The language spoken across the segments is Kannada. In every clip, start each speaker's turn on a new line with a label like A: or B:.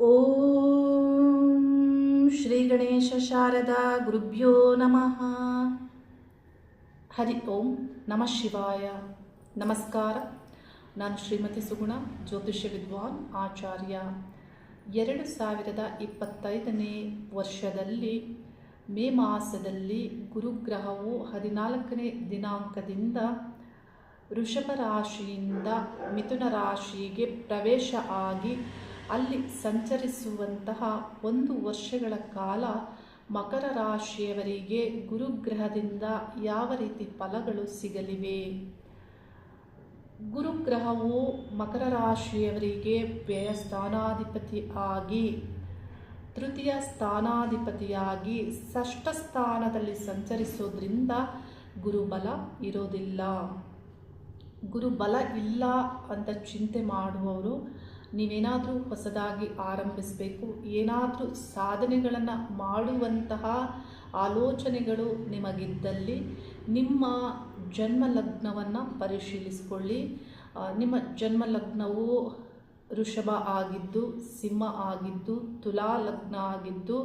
A: ಓಂ ಶ್ರೀ ಗಣೇಶ ಶಾರದಾ ಗುರುಭ್ಯೋ ನಮಃ. ಹರಿ ಓಂ ನಮಃ ಶಿವಾಯ. ನಮಸ್ಕಾರ. ನಾನು ಶ್ರೀಮತಿ ಸುಗುಣ, ಜ್ಯೋತಿಷ್ಯ ವಿದ್ವಾನ್, ಆಚಾರ್ಯ. ಎರಡು ಸಾವಿರದ ಇಪ್ಪತ್ತೈದನೇ ವರ್ಷದಲ್ಲಿ, ಮೇ ಮಾಸದಲ್ಲಿ ಗುರುಗ್ರಹವು ಹದಿನಾಲ್ಕನೇ ದಿನಾಂಕದಿಂದ ವೃಷಭ ರಾಶಿಯಿಂದ ಮಿಥುನ ರಾಶಿಗೆ ಪ್ರವೇಶ ಆಗಿ ಅಲ್ಲಿ ಸಂಚರಿಸುವಂತಹ ಒಂದು ವರ್ಷಗಳ ಕಾಲ ಮಕರ ರಾಶಿಯವರಿಗೆ ಗುರುಗ್ರಹದಿಂದ ಯಾವ ರೀತಿ ಫಲಗಳು ಸಿಗಲಿವೆ? ಗುರುಗ್ರಹವು ಮಕರ ರಾಶಿಯವರಿಗೆ ವ್ಯಯ ಸ್ಥಾನಾಧಿಪತಿ ಆಗಿ, ತೃತೀಯ ಸ್ಥಾನಾಧಿಪತಿಯಾಗಿ ಷಷ್ಠ ಸ್ಥಾನದಲ್ಲಿ ಸಂಚರಿಸೋದ್ರಿಂದ ಗುರುಬಲ ಇರೋದಿಲ್ಲ. ಗುರುಬಲ ಇಲ್ಲ ಅಂತ ಚಿಂತೆ ಮಾಡುವವರು ನೀವೇನಾದರೂ ಹೊಸದಾಗಿ ಆರಂಭಿಸಬೇಕು, ಏನಾದರೂ ಸಾಧನೆಗಳನ್ನು ಮಾಡುವಂತಹ ಆಲೋಚನೆಗಳು ನಿಮಗಿದ್ದಲ್ಲಿ ನಿಮ್ಮ ಜನ್ಮ ಲಗ್ನವನ್ನು ಪರಿಶೀಲಿಸಿಕೊಳ್ಳಿ ನಿಮ್ಮ ಜನ್ಮ ಲಗ್ನವು ವೃಷಭ ಆಗಿದ್ದು, ಸಿಂಹ ಆಗಿದ್ದು ತುಲಾ ಲಗ್ನ ಆಗಿದ್ದು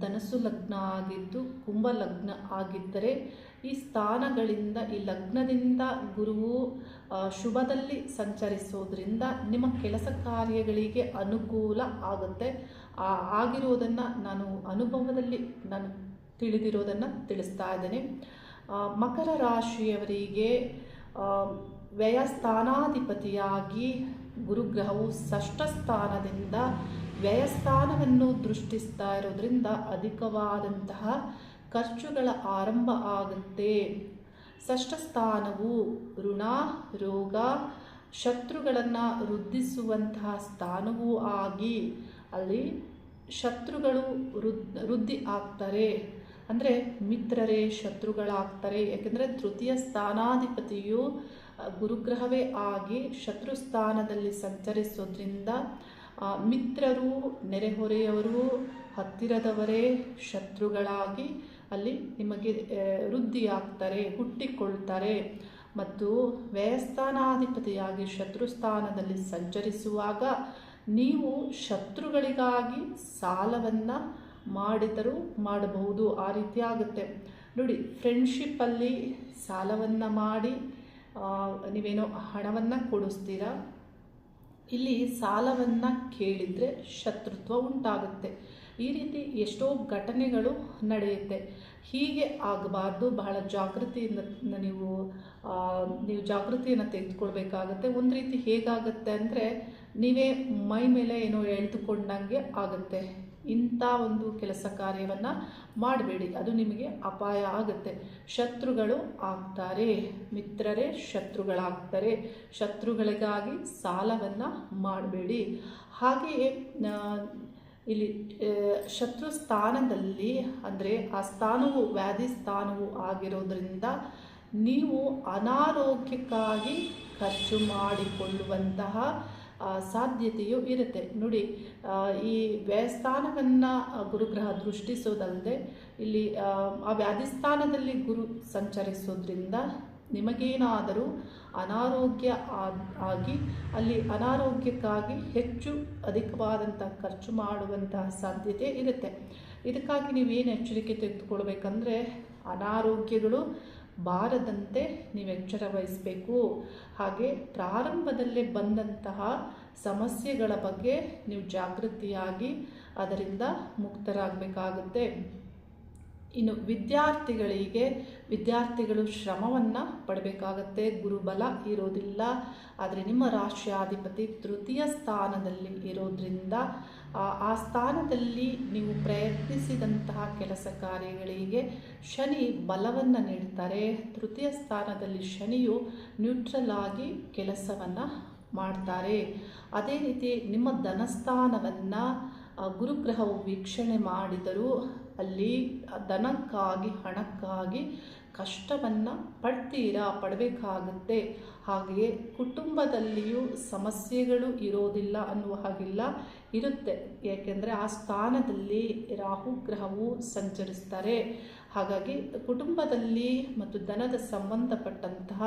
A: ಧನಸು ಲಗ್ನ ಆಗಿದ್ದು ಕುಂಭ ಲಗ್ನ ಆಗಿದ್ದರೆ ಈ ಸ್ಥಾನಗಳಿಂದ, ಈ ಲಗ್ನದಿಂದ ಗುರುವು ಶುಭದಲ್ಲಿ ಸಂಚರಿಸೋದ್ರಿಂದ ನಿಮ್ಮ ಕೆಲಸ ಕಾರ್ಯಗಳಿಗೆ ಅನುಕೂಲ ಆಗುತ್ತೆ. ಆಗಿರೋದನ್ನು ನಾನು ಅನುಭವದಲ್ಲಿ ನಾನು ತಿಳಿದಿರೋದನ್ನು ತಿಳಿಸ್ತಾ ಇದ್ದೇನೆ. ಮಕರ ರಾಶಿಯವರಿಗೆ ವ್ಯಯ ಸ್ಥಾನಾಧಿಪತಿಯಾಗಿ ಗುರುಗ್ರಹವು ಷಷ್ಠ ಸ್ಥಾನದಿಂದ ವ್ಯಯಸ್ಥಾನವನ್ನು ದೃಷ್ಟಿಸ್ತಾ ಇರೋದ್ರಿಂದ ಅಧಿಕವಾದಂತಹ ಖರ್ಚುಗಳ ಆರಂಭ ಆಗುತ್ತೆ. ಷಷ್ಠ ಸ್ಥಾನವು ಋಣ, ರೋಗ, ಶತ್ರುಗಳನ್ನು ವೃದ್ಧಿಸುವಂತಹ ಸ್ಥಾನವೂ ಆಗಿ ಅಲ್ಲಿ ಶತ್ರುಗಳು ವೃದ್ ವೃದ್ಧಿ ಆಗ್ತಾರೆ. ಅಂದರೆ ಮಿತ್ರರೇ, ಶತ್ರುಗಳಾಗ್ತಾರೆ. ಯಾಕೆಂದರೆ ತೃತೀಯ ಸ್ಥಾನಾಧಿಪತಿಯು ಗುರುಗ್ರಹವೇ ಆಗಿ ಶತ್ರು ಸ್ಥಾನದಲ್ಲಿ ಸಂಚರಿಸೋದ್ರಿಂದ ಮಿತ್ರರು, ನೆರೆಹೊರೆಯವರು, ಹತ್ತಿರದವರೇ ಶತ್ರುಗಳಾಗಿ ಅಲ್ಲಿ ನಿಮಗೆ ವೃದ್ಧಿಯಾಗ್ತಾರೆ, ಹುಟ್ಟಿಕೊಳ್ತಾರೆ. ಮತ್ತು ವ್ಯಯಸ್ಥಾನಾಧಿಪತಿಯಾಗಿ ಶತ್ರು ಸ್ಥಾನದಲ್ಲಿ ಸಂಚರಿಸುವಾಗ ನೀವು ಶತ್ರುಗಳಿಗಾಗಿ ಸಾಲವನ್ನು ಮಾಡಿದರೂ ಮಾಡಬಹುದು. ಆ ರೀತಿ ಆಗುತ್ತೆ. ನೋಡಿ ಫ್ರೆಂಡ್ಶಿಪ್ಪಲ್ಲಿ ಸಾಲವನ್ನು ಮಾಡಿ ನೀವೇನೋ ಹಣವನ್ನು ಕೊಡಿಸ್ತೀರಾ? ಇಲ್ಲಿ ಸಾಲವನ್ನು ಕೇಳಿದರೆ ಶತ್ರುತ್ವ ಉಂಟಾಗುತ್ತೆ. ಈ ರೀತಿ ಎಷ್ಟೋ ಘಟನೆಗಳು ನಡೆಯುತ್ತೆ. ಹೀಗೆ ಆಗಬಾರ್ದು. ಬಹಳ ಜಾಗೃತಿಯಿಂದ ನೀವು ನೀವು ಜಾಗೃತಿಯನ್ನು ತೆಗೆದುಕೊಳ್ಬೇಕಾಗತ್ತೆ. ಒಂದು ರೀತಿ ಹೇಗಾಗುತ್ತೆ ಅಂದರೆ ನೀವೇ ಮೈ ಮೇಲೆ ಏನೋ ಎಳೆದುಕೊಂಡಂಗೆ ಆಗುತ್ತೆ. ಇಂಥ ಒಂದು ಕೆಲಸ ಕಾರ್ಯವನ್ನು ಮಾಡಬೇಡಿ. ಅದು ನಿಮಗೆ ಅಪಾಯ ಆಗುತ್ತೆ. ಶತ್ರುಗಳು ಆಗ್ತಾರೆ. ಮಿತ್ರರೇ ಶತ್ರುಗಳಾಗ್ತಾರೆ. ಶತ್ರುಗಳಿಗಾಗಿ ಸಾಲವನ್ನು ಮಾಡಬೇಡಿ. ಹಾಗೆಯೇ ಇಲ್ಲಿ ಶತ್ರು ಸ್ಥಾನದಲ್ಲಿ, ಅಂದರೆ ಆ ಸ್ಥಾನವು ವ್ಯಾಧಿ ಸ್ಥಾನವು ಆಗಿರೋದ್ರಿಂದ ನೀವು ಅನಾರೋಗ್ಯಕ್ಕಾಗಿ ಖರ್ಚು ಮಾಡಿಕೊಳ್ಳುವಂತಹ ಸಾಧ್ಯತೆಯು ಇರುತ್ತೆ. ನೋಡಿ ಈ ವ್ಯಯಸ್ಥಾನವನ್ನು ಗುರುಗ್ರಹ ದೃಷ್ಟಿಸೋದಲ್ಲದೆ ಇಲ್ಲಿ ಆ, ವ್ಯಾಧಿಸ್ಥಾನದಲ್ಲಿ ಗುರು ಸಂಚರಿಸೋದ್ರಿಂದ ನಿಮಗೇನಾದರೂ ಅನಾರೋಗ್ಯ ಆಗಿ ಅಲ್ಲಿ ಅನಾರೋಗ್ಯಕ್ಕಾಗಿ ಹೆಚ್ಚು ಅಧಿಕವಾದಂಥ ಖರ್ಚು ಮಾಡುವಂತಹ ಸಾಧ್ಯತೆ ಇರುತ್ತೆ. ಇದಕ್ಕಾಗಿ ನೀವೇನು ಎಚ್ಚರಿಕೆ ತೆಗೆದುಕೊಳ್ಬೇಕಂದ್ರೆ ಅನಾರೋಗ್ಯಗಳು ಬಾರದಂತೆ ನೀವು ಎಚ್ಚರ ವಹಿಸಬೇಕು. ಹಾಗೆ ಪ್ರಾರಂಭದಲ್ಲೇ ಬಂದಂತಹ ಸಮಸ್ಯೆಗಳ ಬಗ್ಗೆ ನೀವು ಜಾಗೃತಿಯಾಗಿ ಅದರಿಂದ ಮುಕ್ತರಾಗಬೇಕಾಗುತ್ತೆ. ಇನ್ನು ವಿದ್ಯಾರ್ಥಿಗಳಿಗೆ ವಿದ್ಯಾರ್ಥಿಗಳು ಶ್ರಮವನ್ನು ಪಡಬೇಕಾಗತ್ತೆ. ಗುರುಬಲ ಇರೋದಿಲ್ಲ. ಆದರೆ ನಿಮ್ಮ ರಾಷ್ಟ್ರಾಧಿಪತಿ ತೃತೀಯ ಸ್ಥಾನದಲ್ಲಿ ಇರೋದ್ರಿಂದ, ಆ ಸ್ಥಾನದಲ್ಲಿ ನೀವು ಪ್ರಯತ್ನಿಸಿದಂತಹ ಕೆಲಸ ಕಾರ್ಯಗಳಿಗೆ ಶನಿ ಬಲವನ್ನು ನೀಡ್ತಾರೆ. ತೃತೀಯ ಸ್ಥಾನದಲ್ಲಿ ಶನಿಯು ನ್ಯೂಟ್ರಲ್ ಆಗಿ ಕೆಲಸವನ್ನು ಮಾಡ್ತಾರೆ. ಅದೇ ರೀತಿ ನಿಮ್ಮ ಧನಸ್ಥಾನವನ್ನು ಗುರುಗ್ರಹವು ವೀಕ್ಷಣೆ ಮಾಡಿದರೂ ಅಲ್ಲಿ ಧನಕ್ಕಾಗಿ ಹಣಕ್ಕಾಗಿ ಕಷ್ಟವನ್ನು ಪಡ್ತೀರಾ, ಪಡಬೇಕಾಗುತ್ತೆ. ಹಾಗೆಯೇ ಕುಟುಂಬದಲ್ಲಿಯೂ ಸಮಸ್ಯೆಗಳು ಇರೋದಿಲ್ಲ ಅನ್ನುವ ಹಾಗಿಲ್ಲ ಇರುತ್ತೆ. ಏಕೆಂದರೆ ಆ ಸ್ಥಾನದಲ್ಲಿ ರಾಹು ಗ್ರಹವು ಸಂಚರಿಸ್ತಾರೆ. ಹಾಗಾಗಿ ಕುಟುಂಬದಲ್ಲಿ ಮತ್ತು ಧನದ ಸಂಬಂಧಪಟ್ಟಂತಹ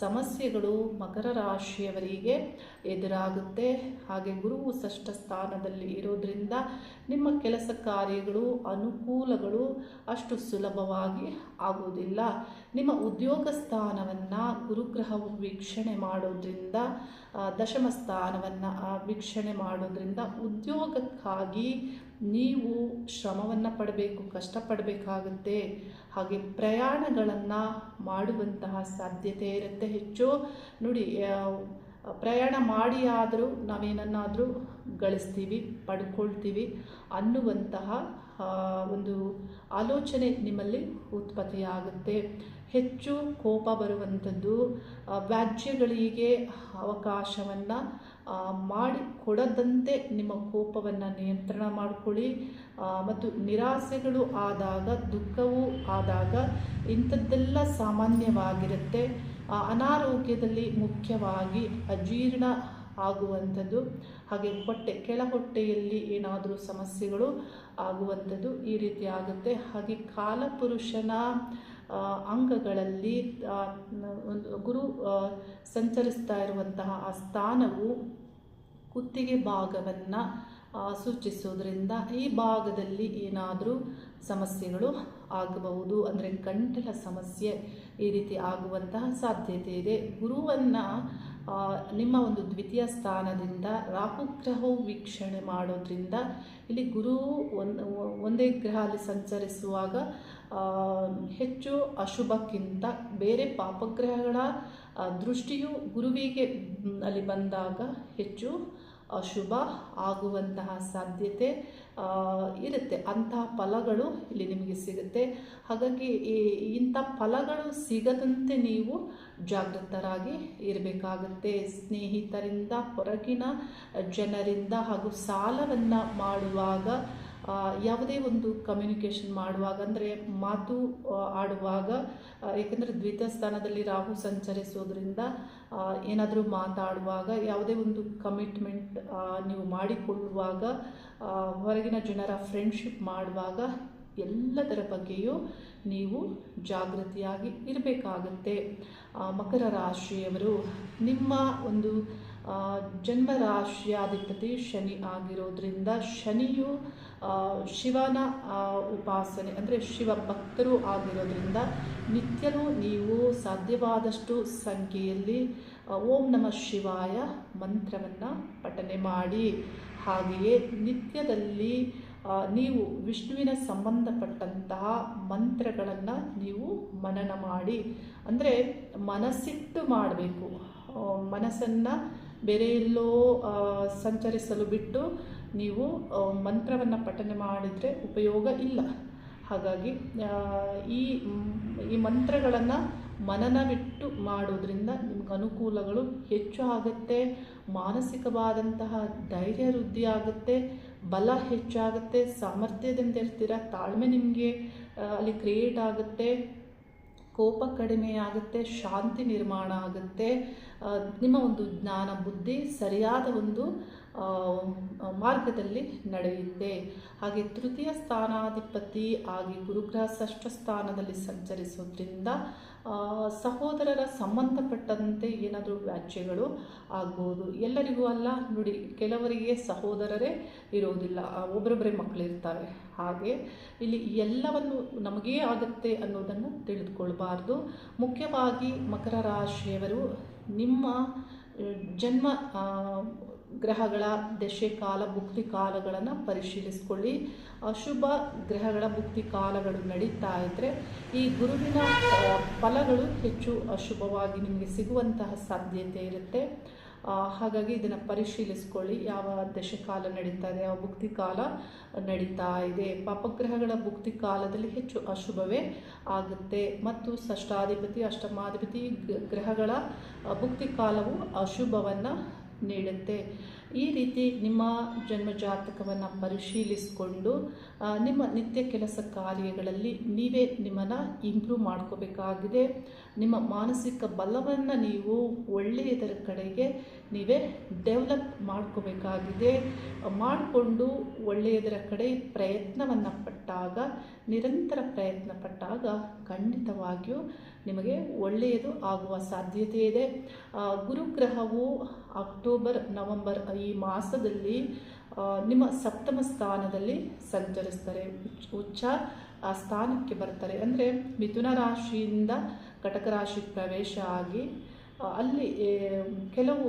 A: ಸಮಸ್ಯೆಗಳು ಮಕರ ರಾಶಿಯವರಿಗೆ ಎದುರಾಗುತ್ತೆ. ಹಾಗೆ ಗುರುವು ಷಷ್ಠ ಸ್ಥಾನದಲ್ಲಿ ಇರೋದ್ರಿಂದ ನಿಮ್ಮ ಕೆಲಸ ಕಾರ್ಯಗಳು, ಅನುಕೂಲಗಳು ಅಷ್ಟು ಸುಲಭವಾಗಿ ಆಗುವುದಿಲ್ಲ. ನಿಮ್ಮ ಉದ್ಯೋಗ ಸ್ಥಾನವನ್ನು ಗುರುಗ್ರಹವು ವೀಕ್ಷಣೆ ಮಾಡೋದ್ರಿಂದ ದಶಮ ಸ್ಥಾನವನ್ನು ವೀಕ್ಷಣೆ ಮಾಡೋದ್ರಿಂದ ಉದ್ಯೋಗಕ್ಕಾಗಿ ನೀವು ಶ್ರಮವನ್ನು ಪಡಬೇಕು, ಕಷ್ಟಪಡಬೇಕಾಗುತ್ತೆ. ಹಾಗೆ ಪ್ರಯಾಣಗಳನ್ನು ಮಾಡುವಂತಹ ಸಾಧ್ಯತೆ ಇರುತ್ತೆ ಹೆಚ್ಚು. ನೋಡಿ ಪ್ರಯಾಣ ಮಾಡಿ ಆದರೂ ನಾವೇನನ್ನಾದರೂ ಗಳಿಸ್ತೀವಿ, ಪಡ್ಕೊಳ್ತೀವಿ ಅನ್ನುವಂತಹ ಒಂದು ಆಲೋಚನೆ ನಿಮ್ಮಲ್ಲಿ ಉತ್ಪತ್ತಿಯಾಗುತ್ತೆ. ಹೆಚ್ಚು ಕೋಪ ಬರುವಂಥದ್ದು ವ್ಯಾಜ್ಯಗಳಿಗೆ ಅವಕಾಶವನ್ನು ಮಾಡಿ ಕೊಡದಂತೆ ನಿಮ್ಮ ಕೋಪವನ್ನು ನಿಯಂತ್ರಣ ಮಾಡಿಕೊಳ್ಳಿ. ಮತ್ತು ನಿರಾಸೆಗಳು ಆದಾಗ, ದುಃಖವೂ ಆದಾಗ ಇಂಥದ್ದೆಲ್ಲ ಸಾಮಾನ್ಯವಾಗಿರುತ್ತೆ. ಅನಾರೋಗ್ಯದಲ್ಲಿ ಮುಖ್ಯವಾಗಿ ಅಜೀರ್ಣ ಆಗುವಂಥದ್ದು, ಹಾಗೆ ಹೊಟ್ಟೆ ಕೆಳ ಹೊಟ್ಟೆಯಲ್ಲಿ ಏನಾದರೂ ಸಮಸ್ಯೆಗಳು ಆಗುವಂಥದ್ದು ಈ ರೀತಿ ಆಗುತ್ತೆ. ಹಾಗೆ ಕಾಲಪುರುಷನ ಅಂಗಗಳಲ್ಲಿ ಒಂದು ಗುರು ಸಂಚರಿಸ್ತಾ ಇರುವಂತಹ ಆ ಸ್ಥಾನವು ಕುತ್ತಿಗೆ ಭಾಗವನ್ನು ಸೂಚಿಸೋದ್ರಿಂದ ಈ ಭಾಗದಲ್ಲಿ ಏನಾದರೂ ಸಮಸ್ಯೆಗಳು ಆಗಬಹುದು. ಅಂದರೆ ಗಂಟಲ ಸಮಸ್ಯೆ ಈ ರೀತಿ ಆಗುವಂತಹ ಸಾಧ್ಯತೆ ಇದೆ. ಗುರುವನ್ನು ನಿಮ್ಮ ಒಂದು ದ್ವಿತೀಯ ಸ್ಥಾನದಿಂದ ರಾಹುಗ್ರಹವು ವೀಕ್ಷಣೆ ಮಾಡೋದ್ರಿಂದ ಇಲ್ಲಿ ಗುರು ಒಂದು ಗ್ರಹ ಅಲ್ಲಿ ಸಂಚರಿಸುವಾಗ ಹೆಚ್ಚು ಅಶುಭಕ್ಕಿಂತ ಬೇರೆ ಪಾಪಗ್ರಹಗಳ ದೃಷ್ಟಿಯು ಗುರುವಿಗೆ ಅಲ್ಲಿ ಬಂದಾಗ ಹೆಚ್ಚು ಅಶುಭ ಆಗುವಂತಹ ಸಾಧ್ಯತೆ ಇರುತ್ತೆ. ಅಂತಹ ಫಲಗಳು ಇಲ್ಲಿ ನಿಮಗೆ ಸಿಗುತ್ತೆ. ಹಾಗಾಗಿ ಇಂಥ ಫಲಗಳು ಸಿಗದಂತೆ ನೀವು ಜಾಗೃತರಾಗಿ ಇರಬೇಕಾಗುತ್ತೆ. ಸ್ನೇಹಿತರಿಂದ, ಹೊರಗಿನ ಜನರಿಂದ ಹಾಗೂ ಸಾಲವನ್ನು ಮಾಡುವಾಗ ಯಾವುದೇ ಒಂದು ಕಮ್ಯುನಿಕೇಷನ್ ಮಾಡುವಾಗ, ಅಂದರೆ ಮಾತು ಆಡುವಾಗ ಏಕೆಂದರೆ ದ್ವಿತ ಸ್ಥಾನದಲ್ಲಿ ರಾಹು ಸಂಚರಿಸೋದ್ರಿಂದ ಏನಾದರೂ ಮಾತಾಡುವಾಗ, ಯಾವುದೇ ಒಂದು ಕಮಿಟ್ಮೆಂಟ್ ನೀವು ಮಾಡಿಕೊಳ್ಳುವಾಗ ಹೊರಗಿನ ಜನರ ಫ್ರೆಂಡ್ಶಿಪ್ ಮಾಡುವಾಗ, ಎಲ್ಲದರ ಬಗ್ಗೆಯೂ ನೀವು ಜಾಗೃತಿಯಾಗಿ ಇರಬೇಕಾಗತ್ತೆ. ಮಕರ ರಾಶಿಯವರು, ನಿಮ್ಮ ಒಂದು ಆ, ಜನ್ಮ ರಾಶಿಯಾಧಿಪತಿ ಶನಿ ಆಗಿರೋದ್ರಿಂದ ಶನಿಯು ಶಿವನ ಉಪಾಸನೆ ಅಂದರೆ ಶಿವ ಭಕ್ತರು ಆಗಿರೋದ್ರಿಂದ ನಿತ್ಯನೂ ನೀವು ಸಾಧ್ಯವಾದಷ್ಟು ಸಂಖ್ಯೆಯಲ್ಲಿ ಓಂ ನಮಃ ಶಿವಾಯ ಮಂತ್ರವನ್ನು ಪಠನೆ ಮಾಡಿ. ಹಾಗೆಯೇ ನಿತ್ಯದಲ್ಲಿ ನೀವು ವಿಷ್ಣುವಿನ ಸಂಬಂಧಪಟ್ಟಂತಹ ಮಂತ್ರಗಳನ್ನು ನೀವು ಮನನ ಮಾಡಿ. ಅಂದರೆ ಮನಸ್ಸಿಟ್ಟು ಮಾಡಬೇಕು. ಮನಸ್ಸನ್ನು ಬೇರೆ ಎಲ್ಲೋ ಸಂಚರಿಸಲು ಬಿಟ್ಟು ನೀವು ಮಂತ್ರವನ್ನು ಪಠನೆ ಮಾಡಿದರೆ ಉಪಯೋಗ ಇಲ್ಲ. ಹಾಗಾಗಿ ಈ ಈ ಮಂತ್ರಗಳನ್ನು ಮನನವಿಟ್ಟು ಮಾಡೋದ್ರಿಂದ ನಿಮ್ಗೆ ಅನುಕೂಲಗಳು ಹೆಚ್ಚು ಆಗುತ್ತೆ, ಮಾನಸಿಕವಾದಂತಹ ಧೈರ್ಯ ವೃದ್ಧಿ ಆಗುತ್ತೆ, ಬಲ ಹೆಚ್ಚಾಗುತ್ತೆ, ಸಾಮರ್ಥ್ಯದಿಂದ ಇರ್ತೀರ, ತಾಳ್ಮೆ ನಿಮಗೆ ಅಲ್ಲಿ ಕ್ರಿಯೇಟ್ ಆಗುತ್ತೆ. ಕೋಪ ಕಡಿಮೆ ಆಗುತ್ತೆ ಶಾಂತಿ ನಿರ್ಮಾಣ ಆಗುತ್ತೆ. ನಿಮ್ಮ ಒಂದು ಜ್ಞಾನ ಬುದ್ಧಿ ಸರಿಯಾದ ಒಂದು ಮಾರ್ಗದಲ್ಲಿ ನಡೆಯುತ್ತೆ. ಹಾಗೆ ತೃತೀಯ ಸ್ಥಾನಾಧಿಪತಿ ಆಗಿ ಗುರುಗ್ರಹ ಷಷ್ಠ ಸ್ಥಾನದಲ್ಲಿ ಸಂಚರಿಸೋದ್ರಿಂದ ಸಹೋದರರ ಸಂಬಂಧಪಟ್ಟಂತೆ ಏನಾದರೂ ವ್ಯಾಜ್ಯಗಳು ಆಗ್ಬೋದು. ಎಲ್ಲರಿಗೂ ಅಲ್ಲ, ನೋಡಿ, ಕೆಲವರಿಗೆ ಸಹೋದರರೇ ಇರೋದಿಲ್ಲ ಒಬ್ಬರೊಬ್ಬರೇ ಮಕ್ಕಳಿರ್ತಾರೆ ಹಾಗೆ ಇಲ್ಲಿ ಎಲ್ಲವನ್ನು ನಮಗೇ ಆಗುತ್ತೆ ಅನ್ನೋದನ್ನು ತಿಳಿದುಕೊಳ್ಬಾರ್ದು. ಮುಖ್ಯವಾಗಿ ಮಕರ ರಾಶಿಯವರು ನಿಮ್ಮ ಜನ್ಮ ಗ್ರಹಗಳ ದಶೆ ಕಾಲ ಭುಕ್ತಿ ಕಾಲಗಳನ್ನು ಪರಿಶೀಲಿಸ್ಕೊಳ್ಳಿ. ಅಶುಭ ಗ್ರಹಗಳ ಭುಕ್ತಿ ಕಾಲಗಳು ನಡೀತಾ ಇದ್ದರೆ ಈ ಗುರುವಿನ ಫಲಗಳು ಹೆಚ್ಚು ಅಶುಭವಾಗಿ ನಿಮಗೆ ಸಿಗುವಂತಹ ಸಾಧ್ಯತೆ ಇರುತ್ತೆ. ಹಾಗಾಗಿ ಇದನ್ನು ಪರಿಶೀಲಿಸ್ಕೊಳ್ಳಿ. ಯಾವ ದಶಕಾಲ ನಡೀತಾ ಇದೆ, ಯಾವ ಭುಕ್ತಿ ಕಾಲ ನಡೀತಾ ಇದೆ. ಪಾಪಗ್ರಹಗಳ ಭುಕ್ತಿ ಕಾಲದಲ್ಲಿ ಹೆಚ್ಚು ಅಶುಭವೇ ಆಗುತ್ತೆ. ಮತ್ತು ಷಷ್ಠಾಧಿಪತಿ, ಅಷ್ಟಮಾಧಿಪತಿ ಗ್ರಹಗಳ ಭುಕ್ತಿ ಕಾಲವು ಅಶುಭವನ್ನು ನೀಡುತ್ತೆ. ಈ ರೀತಿ ನಿಮ್ಮ ಜನ್ಮ ಜಾತಕವನ್ನು ಪರಿಶೀಲಿಸಿಕೊಂಡು ನಿಮ್ಮ ನಿತ್ಯ ಕೆಲಸ ಕಾರ್ಯಗಳಲ್ಲಿ ನೀವೇ ನಿಮ್ಮನ್ನು ಇಂಪ್ರೂವ್ ಮಾಡ್ಕೋಬೇಕಾಗಿದೆ. ನಿಮ್ಮ ಮಾನಸಿಕ ಬಲವನ್ನು ನೀವು ಒಳ್ಳೆಯದರ ಕಡೆಗೆ ನೀವೇ ಡೆವಲಪ್ ಮಾಡ್ಕೋಬೇಕಾಗಿದೆ. ಮಾಡಿಕೊಂಡು ಒಳ್ಳೆಯದರ ಕಡೆ ಪ್ರಯತ್ನವನ್ನು ಪಟ್ಟಾಗ, ನಿರಂತರ ಪ್ರಯತ್ನ ಪಟ್ಟಾಗ ಖಂಡಿತವಾಗಿಯೂ ನಿಮಗೆ ಒಳ್ಳೆಯದು ಆಗುವ ಸಾಧ್ಯತೆ ಇದೆ. ಗುರುಗ್ರಹವು ಅಕ್ಟೋಬರ್, ನವೆಂಬರ್ ಈ ಮಾಸದಲ್ಲಿ ನಿಮ್ಮ ಸಪ್ತಮ ಸ್ಥಾನದಲ್ಲಿ ಸಂಚರಿಸ್ತಾರೆ. ಉಚ್ಚ- ಸ್ಥಾನಕ್ಕೆ ಬರ್ತಾರೆ. ಅಂದರೆ ಮಿಥುನ ರಾಶಿಯಿಂದ ಕಟಕ ರಾಶಿಗೆ ಪ್ರವೇಶ ಆಗಿ ಅಲ್ಲಿ ಕೆಲವು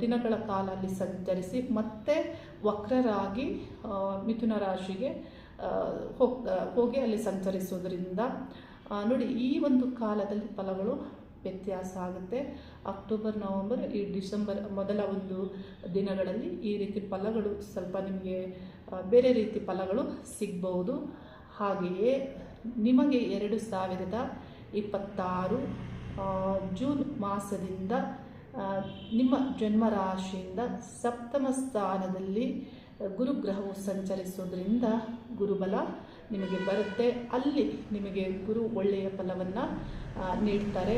A: ದಿನಗಳ ಕಾಲ ಅಲ್ಲಿ ಸಂಚರಿಸಿ, ಮತ್ತೆ ವಕ್ರರಾಗಿ ಮಿಥುನ ರಾಶಿಗೆ ಹೋಗಿ ಅಲ್ಲಿ ಸಂಚರಿಸೋದ್ರಿಂದ ನೋಡಿ ಈ ಒಂದು ಕಾಲದಲ್ಲಿ ಫಲಗಳು ವ್ಯತ್ಯಾಸ ಆಗುತ್ತೆ. ಅಕ್ಟೋಬರ್, ನವಂಬರ್, ಈ ಡಿಸೆಂಬರ್ ಮೊದಲ ಒಂದು ದಿನಗಳಲ್ಲಿ ಈ ರೀತಿ ಫಲಗಳು ಸ್ವಲ್ಪ ನಿಮಗೆ ಬೇರೆ ರೀತಿ ಫಲಗಳು ಸಿಗ್ಬೋದು ಹಾಗೆಯೇ ನಿಮಗೆ ಎರಡು ಸಾವಿರದ ಇಪ್ಪತ್ತಾರು ಜೂನ್ ಮಾಸದಿಂದ ನಿಮ್ಮ ಜನ್ಮ ರಾಶಿಯಿಂದ ಸಪ್ತಮ ಸ್ಥಾನದಲ್ಲಿ ಗುರುಗ್ರಹವು ಸಂಚರಿಸೋದ್ರಿಂದ ಗುರುಬಲ ನಿಮಗೆ ಬರುತ್ತೆ. ಅಲ್ಲಿ ನಿಮಗೆ ಗುರು ಒಳ್ಳೆಯ ಫಲವನ್ನು ನೀಡ್ತಾರೆ.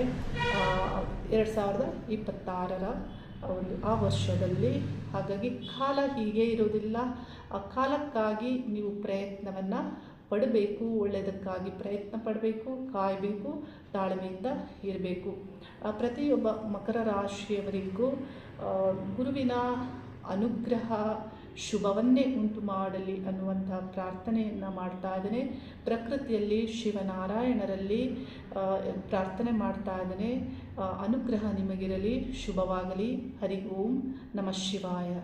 A: ಎರಡು ಸಾವಿರದ ಇಪ್ಪತ್ತಾರರ ಒಂದು, ಆ ವರ್ಷದಲ್ಲಿ. ಹಾಗಾಗಿ ಕಾಲ ಹೀಗೆ ಇರೋದಿಲ್ಲ ಆ ಕಾಲಕ್ಕಾಗಿ ನೀವು ಪ್ರಯತ್ನವನ್ನು ಪಡಬೇಕು, ಒಳ್ಳೆಯದಕ್ಕಾಗಿ ಪ್ರಯತ್ನ ಪಡಬೇಕು, ಕಾಯಬೇಕು, ತಾಳ್ಮೆಯಿಂದ ಇರಬೇಕು. ಪ್ರತಿಯೊಬ್ಬ ಮಕರ ರಾಶಿಯವರಿಗೂ ಗುರುವಿನ ಅನುಗ್ರಹ ಶುಭವನ್ನೇ ಉಂಟು ಮಾಡಲಿ ಅನ್ನುವಂಥ ಪ್ರಾರ್ಥನೆಯನ್ನು ಮಾಡ್ತಾ ಇದ್ದೇನೆ. ಪ್ರಕೃತಿಯಲ್ಲಿ ಶಿವನಾರಾಯಣರಲ್ಲಿ ಪ್ರಾರ್ಥನೆ ಮಾಡ್ತಾ ಇದ್ದೇನೆ. ಅನುಗ್ರಹ ನಿಮಗಿರಲಿ. ಶುಭವಾಗಲಿ. ಹರಿ ಓಂ. ನಮಃ ಶಿವಾಯ.